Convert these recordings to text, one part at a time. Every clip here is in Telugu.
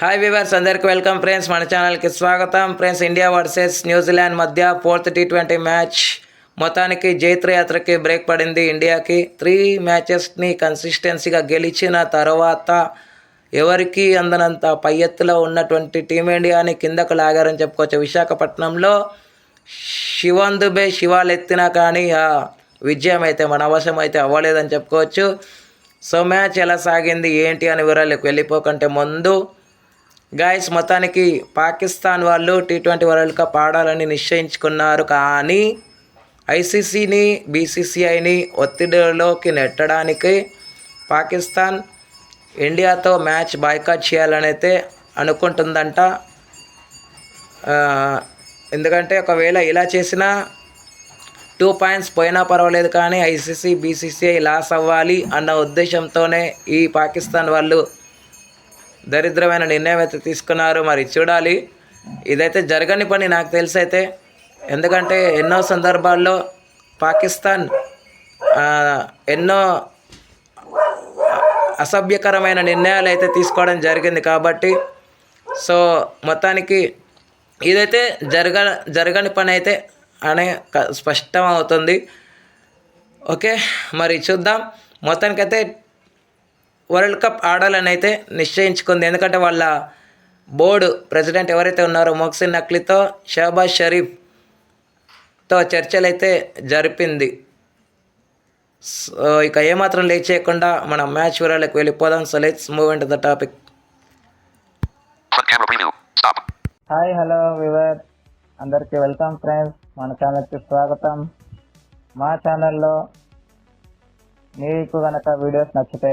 హాయ్ వివర్స్ అందరికి వెల్కమ్ ఫ్రెండ్స్ మన ఛానల్కి స్వాగతం. Friends India versus New Zealand మధ్య ఫోర్త్ టీ ట్వంటీ మ్యాచ్ మొత్తానికి జైత్రయాత్రకి బ్రేక్ పడింది ఇండియాకి. త్రీ మ్యాచెస్ని కన్సిస్టెన్సీగా గెలిచిన తర్వాత ఎవరికి అందనంత పై ఎత్తులో ఉన్నటువంటి టీమిండియాని కిందకు లాగారని చెప్పుకోవచ్చు. విశాఖపట్నంలో శివన్ దుబే శివాలు ఎత్తినా కానీ ఆ విజయం అయితే మన అవసరం అయితే అవ్వలేదని చెప్పుకోవచ్చు. సో మ్యాచ్ ఎలా సాగింది ఏంటి అని వివరాలకు వెళ్ళిపోకంటే ముందు గాయస్ మొత్తానికి పాకిస్తాన్ వాళ్ళు టీ ట్వంటీ వరల్డ్ కప్ ఆడాలని నిశ్చయించుకున్నారు కానీ ఐసీసీని బీసీసీఐని ఒత్తిడిలోకి నెట్టడానికి పాకిస్తాన్ ఇండియాతో మ్యాచ్ బాయ్కాట్ చేయాలని అయితే అనుకుంటుందంట ఎందుకంటే ఒకవేళ ఇలా చేసినా టూ పాయింట్స్ పోయినా పర్వాలేదు కానీ ఐసీసీ బీసీసీఐ లాస్ అవ్వాలి అన్న ఉద్దేశంతోనే ఈ పాకిస్తాన్ వాళ్ళు దరిద్రమైన నిర్ణయం అయితే తీసుకున్నారు. మరి చూడాలి. ఇదైతే జరగని పని నాకు తెలిసైతే. ఎందుకంటే ఎన్నో సందర్భాల్లో పాకిస్తాన్ ఎన్నో అసభ్యకరమైన నిర్ణయాలు అయితే తీసుకోవడం జరిగింది కాబట్టి. సో మొత్తానికి ఇదైతే జరగ జరగని పని అయితే అనే స్పష్టం అవుతుంది ఓకే మరి చూద్దాం. మొత్తానికైతే వరల్డ్ కప్ ఆడాలని అయితే నిశ్చయించుకుంది. ఎందుకంటే వాళ్ళ బోర్డు ప్రెసిడెంట్ ఎవరైతే ఉన్నారో మొక్సిన్ నక్లీతో షహబాజ్ షరీఫ్తో చర్చలు అయితే జరిపింది. సో ఇక ఏమాత్రం లేట్ చేయకుండా మన మ్యాచ్ వివరాలకు వెళ్ళిపోదాం. So let's move in to the topic. Hi hello viewer అందరికీ వెల్కమ్ ఫ్రెండ్స్ మన ఛానల్కి స్వాగతం. మా ఛానల్లో మీకు కనుక వీడియోస్ నచ్చితే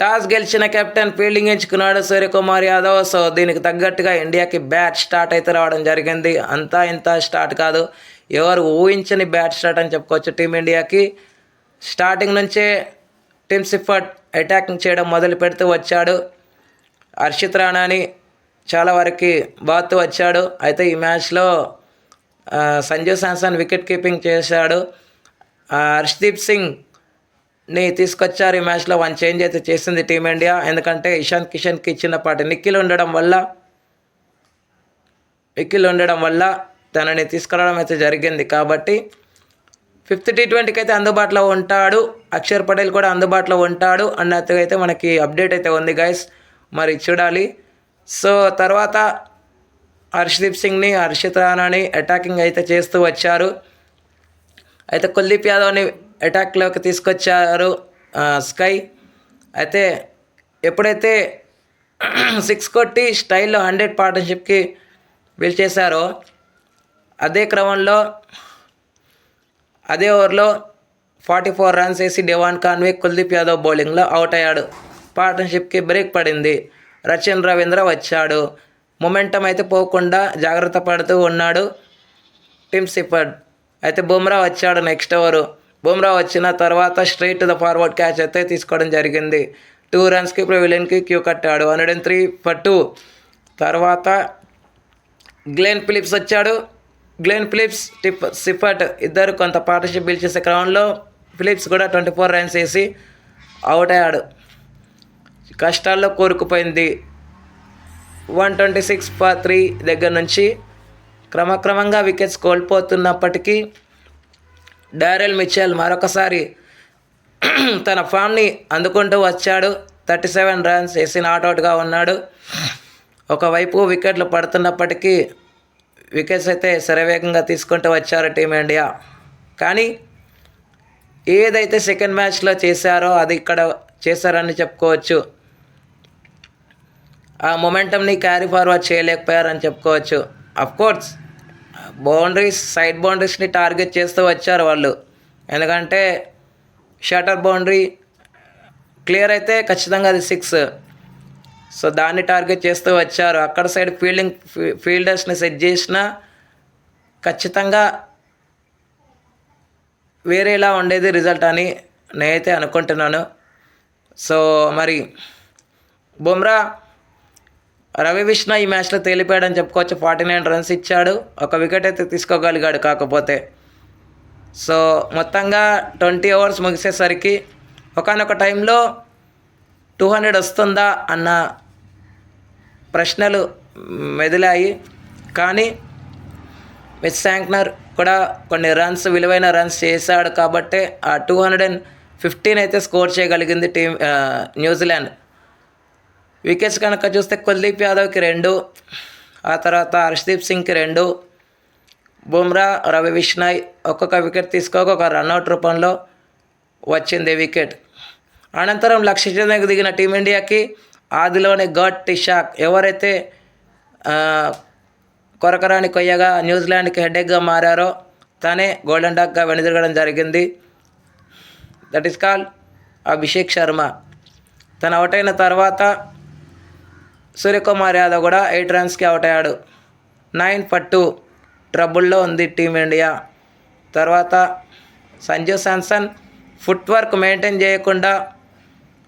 టాస్ గెలిచిన కెప్టెన్ ఫీల్డింగ్ ఎంచుకున్నాడు సూర్యకుమార్ యాదవ్. సో దీనికి తగ్గట్టుగా ఇండియాకి బ్యాట్ స్టార్ట్ అయితే రావడం జరిగింది. అంతా ఇంత స్టార్ట్ కాదు. ఎవరు ఊహించని బ్యాట్ స్టార్ట్ అని చెప్పుకోవచ్చు. టీమిండియాకి స్టార్టింగ్ నుంచే టిమ్ సిఫర్ట్ అటాకింగ్ చేయడం మొదలు పెడుతూ వచ్చాడు. హర్షిత్ రాణాని చాలా వరకు బాత్ వచ్చాడు. అయితే ఈ మ్యాచ్లో సంజు శాంసన్ వికెట్ కీపింగ్ చేశాడు. హర్షదీప్ సింగ్ సింగ్ని తీసుకొచ్చారు ఈ మ్యాచ్లో. వన్ చేంజ్ అయితే చేసింది టీమిండియా. ఎందుకంటే ఇషాంత్ కిషన్కి ఇచ్చినపాటి నిఖిల్ ఉండడం వల్ల నిఖిల్ ఉండడం వల్ల తనని తీసుకురావడం అయితే జరిగింది. కాబట్టి ఫిఫ్త్ టీ ట్వంటీకి అయితే అందుబాటులో ఉంటాడు. అక్షర్ పటేల్ కూడా అందుబాటులో ఉంటాడు. అన్నట్టుగా అయితే మనకి అప్డేట్ అయితే ఉంది గైస్. మరి చూడాలి. సో తర్వాత హర్షదీప్ సింగ్ని హర్షిత్ రాణాని అటాకింగ్ అయితే చేస్తూ వచ్చారు. అయితే కుల్దీప్ యాదవ్ని అటాక్లోకి తీసుకొచ్చారు స్కై అయితే ఎప్పుడైతే సిక్స్ కొట్టి స్టైల్లో హండ్రెడ్ పార్ట్నర్షిప్కి పిలిచేశారో అదే క్రమంలో అదే ఓవర్లో ఫార్టీ ఫోర్ రన్స్ వేసి డెవాన్ కాన్వే కుల్దీప్ యాదవ్ బౌలింగ్లో అవుట్ అయ్యాడు. పార్ట్నర్షిప్కి బ్రేక్ పడింది. రచిన్ రవీంద్ర వచ్చాడు. మొమెంటం అయితే పోకుండా జాగ్రత్త పడుతూ ఉన్నాడు టిమ్ సిఫర్డ్ అయితే బుమ్రా వచ్చాడు నెక్స్ట్ ఓవర్. బుమ్రా వచ్చిన తర్వాత స్ట్రైట్ ద ఫార్వర్డ్ క్యాచ్ అయితే తీసుకోవడం జరిగింది. టూ రన్స్కి విలన్కి క్యూ కట్టాడు. Hundred and three for two తర్వాత గ్లెన్ ఫిలిప్స్ వచ్చాడు. గ్లెన్ ఫిలిప్స్ టిప్ సిఫర్ట్ ఇద్దరు కొంత పార్ట్నర్షిప్ బిల్ చేసే క్రమంలో ఫిలిప్స్ కూడా ట్వంటీ ఫోర్ రన్స్ వేసి అవుట్ అయ్యాడు. కష్టాల్లో కోరుకుపోయింది. One twenty six for three దగ్గర నుంచి క్రమక్రమంగా వికెట్స్ కోల్పోతున్నప్పటికీ డారెల్ మిచెల్ మరొకసారి తన ఫామ్ని అందుకుంటూ వచ్చాడు. థర్టీ సెవెన్ రన్స్ వేసి నాట్అవుట్గా ఉన్నాడు. ఒకవైపు వికెట్లు పడుతున్నప్పటికీ వికెట్స్ అయితే శరవేగంగా తీసుకుంటూ వచ్చారు టీమిండియా. కానీ ఏదైతే సెకండ్ మ్యాచ్లో చేశారో అది ఇక్కడ చేశారని చెప్పుకోవచ్చు. ఆ మొమెంటమ్ని క్యారీ ఫార్వర్డ్ చేయలేకపోయారని చెప్పుకోవచ్చు. కోర్స్ బౌండరీస్ సైడ్ బౌండరీస్ని టార్గెట్ చేస్తూ వచ్చారు వాళ్ళు. ఎందుకంటే షటర్ బౌండరీ క్లియర్ అయితే ఖచ్చితంగా అది సిక్స్. సో దాన్ని టార్గెట్ చేస్తూ వచ్చారు. అక్కడ సైడ్ ఫీల్డింగ్ ఫీల్డర్స్ని సెట్ చేసిన ఖచ్చితంగా వేరేలా ఉండేది రిజల్ట్ అని నేనైతే అనుకుంటున్నాను. సో మరి బుమ్రా రవి విష్ణ ఈ మ్యాచ్లో తేలిపోయాడని చెప్పుకోవచ్చు. ఫార్టీ నైన్ రన్స్ ఇచ్చాడు. ఒక వికెట్ అయితే తీసుకోగలిగాడు కాకపోతే. సో మొత్తంగా ట్వంటీ అవర్స్ ముగిసేసరికి ఒకనొక టైంలో టూ హండ్రెడ్ వస్తుందా అన్న ప్రశ్నలు మెదిలాయి. కానీ మిస్ శాంక్నర్ కూడా కొన్ని రన్స్ విలువైన రన్స్ చేశాడు కాబట్టి ఆ టూ హండ్రెడ్ అండ్ ఫిఫ్టీన్ అయితే స్కోర్ చేయగలిగింది టీం న్యూజిలాండ్. వికెట్స్ కనుక చూస్తే కుల్దీప్ యాదవ్కి రెండు ఆ తర్వాత హర్షదీప్ సింగ్కి రెండు. బుమ్రా రవి విష్ణాయ్ ఒక్కొక్క వికెట్ తీసుకోక ఒక రన్అట్ రూపంలో వచ్చింది వికెట్. అనంతరం లక్ష్య చెందకు దిగిన టీమిండియాకి ఆదిలోనే గట్ షాక్ ఎవరైతే కొరకరాని కొయ్యగా న్యూజిలాండ్కి హెడేక్గా మారారో తనే గోల్డెన్ డాక్గా వెనుదిరగడం జరిగింది. That is call Abhishek Sharma. తను అవుట్ అయిన తర్వాత సూర్యకుమార్ యాదవ్ కూడా ఎయిట్ రన్స్కి అవుట్ అయ్యాడు. నైన్ ఫర్ టూ ట్రబుల్లో ఉంది టీమిండియా. తర్వాత Sanju Samson foot work maintain చేయకుండా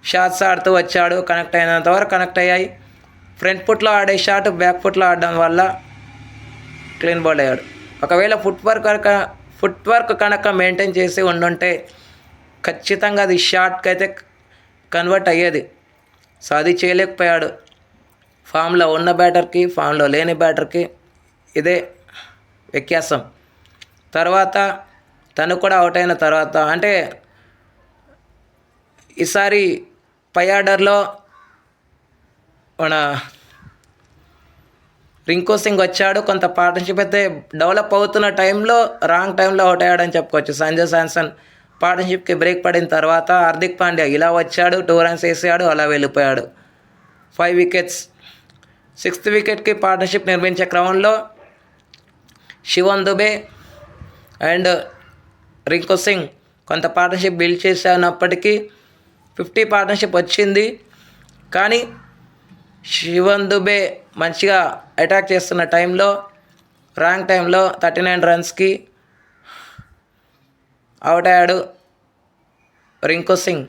షాట్స్ ఆడుతూ వచ్చాడు. కనెక్ట్ అయినంత వరకు కనెక్ట్ అయ్యాయి. ఫ్రంట్ ఫుట్లో ఆడే షాట్ బ్యాక్ ఫుట్లో ఆడడం వల్ల క్లీన్ బౌల్ అయ్యాడు. ఒకవేళ ఫుట్ వర్క్ కనుక ఫుట్ వర్క్ కనుక మెయింటైన్ చేసి ఉండుంటే ఖచ్చితంగా అది షాట్కి అయితే కన్వర్ట్ అయ్యేది. సో అది చేయలేకపోయాడు ఫామ్లో ఉన్న బ్యాటర్కి ఫామ్లో లేని బ్యాటర్కి ఇదే వ్యత్యాసం. తర్వాత తను కూడా అవుట్ అయిన తర్వాత అంటే ఈసారి పై ఆర్డర్లో మన రింకు సింగ్ వచ్చాడు. కొంత పార్ట్నర్షిప్ అయితే డెవలప్ అవుతున్న టైంలో రాంగ్ టైంలో అవుట్ అయ్యాడని చెప్పుకోవచ్చు. సంజయ్ శాంసన్ పార్ట్నర్షిప్కి బ్రేక్ పడిన తర్వాత హార్దిక్ పాండ్యా ఇలా వచ్చాడు టూ రన్స్ వేసాడు అలా వెళ్ళిపోయాడు. ఫైవ్ వికెట్స్ సిక్స్త్ వికెట్కి పార్ట్నర్షిప్ నిర్మించే క్రమంలో శివన్ దుబే అండ్ రింకు సింగ్ కొంత పార్ట్నర్షిప్ బిల్డ్ చేసినప్పటికీ ఫిఫ్టీ పార్ట్నర్షిప్ వచ్చింది. కానీ శివన్ దుబే మంచిగా అటాక్ చేస్తున్న టైంలో ర్యాంక్ టైంలో థర్టీ నైన్ రన్స్కి అవుట్ అయ్యాడు రింకు సింగ్.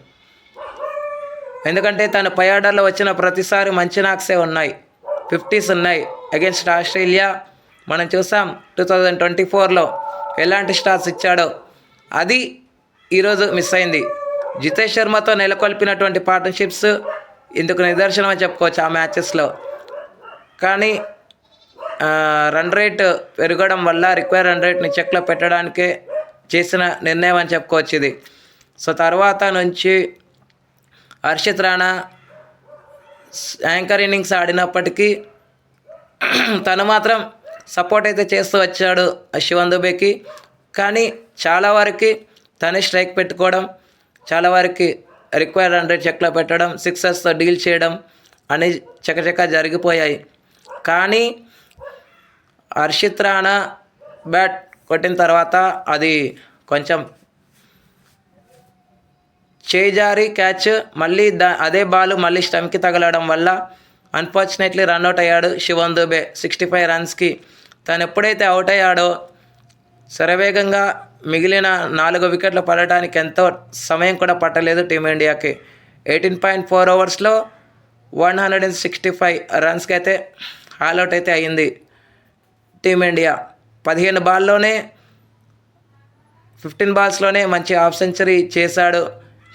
ఎందుకంటే తను పై ఆర్డర్లో వచ్చిన ప్రతిసారి మంచి నాక్సే ఉన్నాయి. ఫిఫ్టీస్ ఉన్నాయి అగెన్స్ట్ ఆస్ట్రేలియా. మనం చూసాం టూ థౌజండ్ ట్వంటీ ఫోర్లో ఎలాంటి స్టార్స్ ఇచ్చాడో. అది ఈరోజు మిస్ అయింది. జితేష్ శర్మతో నెలకొల్పినటువంటి పార్ట్నర్షిప్స్ ఇందుకు నిదర్శనం అని చెప్పుకోవచ్చు ఆ మ్యాచెస్లో కానీ రన్ రేట్ పెరగడం వల్ల రిక్వైర్ రన్ రేట్ని చెక్లో పెట్టడానికే చేసిన నిర్ణయం అని చెప్పుకోవచ్చు ఇది. సో తర్వాత నుంచి హర్షిత్ రాణా యాంకర్ ఇన్నింగ్స్ ఆడినప్పటికీ తను మాత్రం సపోర్ట్ అయితే చేస్తూ వచ్చాడు శివన్ దుబేకి కానీ చాలా వరకు తనే స్ట్రైక్ పెట్టుకోవడం చాలా వరకు రిక్వైర్ హండ్రెడ్ చెక్లో పెట్టడం సిక్సర్స్తో డీల్ చేయడం అని చకచక జరిగిపోయాయి. కానీ హర్షిత్ రాణా బ్యాట్ కొట్టిన తర్వాత అది కొంచెం చేజారి క్యాచ్ మళ్ళీ దా అదే బాల్ మళ్ళీ స్టంప్కి తగలడం వల్ల అన్ఫార్చునేట్లీ రన్అట్ అయ్యాడు శివన్ దుబే. సిక్స్టీ ఫైవ్ రన్స్కి తను ఎప్పుడైతే అవుట్ అయ్యాడో శరవేగంగా మిగిలిన నాలుగు వికెట్లు పడటానికి ఎంతో సమయం కూడా పట్టలేదు టీమిండియాకి. Eighteen point four ఓవర్స్లో one hundred and sixty five రన్స్కి అయితే ఆల్అవుట్ అయితే అయ్యింది టీమిండియా. పదిహేను బాల్లోనే ఫిఫ్టీన్ బాల్స్లోనే మంచి హాఫ్ సెంచరీ చేశాడు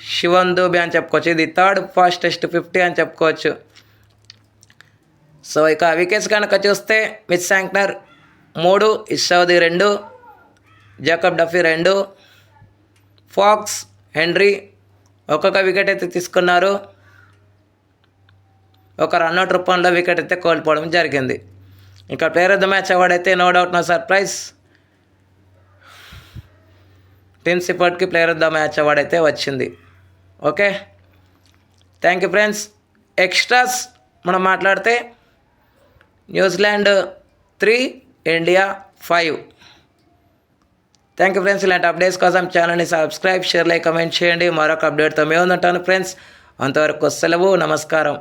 శివన్ దూబే అని చెప్పుకోవచ్చు. ఇది థర్డ్ ఫాస్టెస్ట్ ఫిఫ్టీ అని చెప్పుకోవచ్చు. సో ఇక వికెట్స్ కనుక చూస్తే మిస్ శాంక్నర్ మూడు ఇషావది రెండు జాకబ్ డఫీ రెండు ఫాక్స్ హెన్రీ ఒక్కొక్క వికెట్ అయితే తీసుకున్నారు. ఒక రన్అట్ రూపంలో వికెట్ అయితే కోల్పోవడం జరిగింది. ఇంకా player of the match award అయితే no doubt no surprise. Team సిఫర్ట్కి player of the match award అయితే వచ్చింది. Okay? Thank you friends extras మనం మాట్లాడితే New Zealand three India five. Thank you friends ఇలాంటి అప్డేట్స్ కోసం ఛానల్ని సబ్స్క్రైబ్ షేర్ లైక్ కమెంట్ చేయండి. మరొక అప్డేట్తో మేము ఉంటాను ఫ్రెండ్స్ అంతవరకు సెలవు నమస్కారం.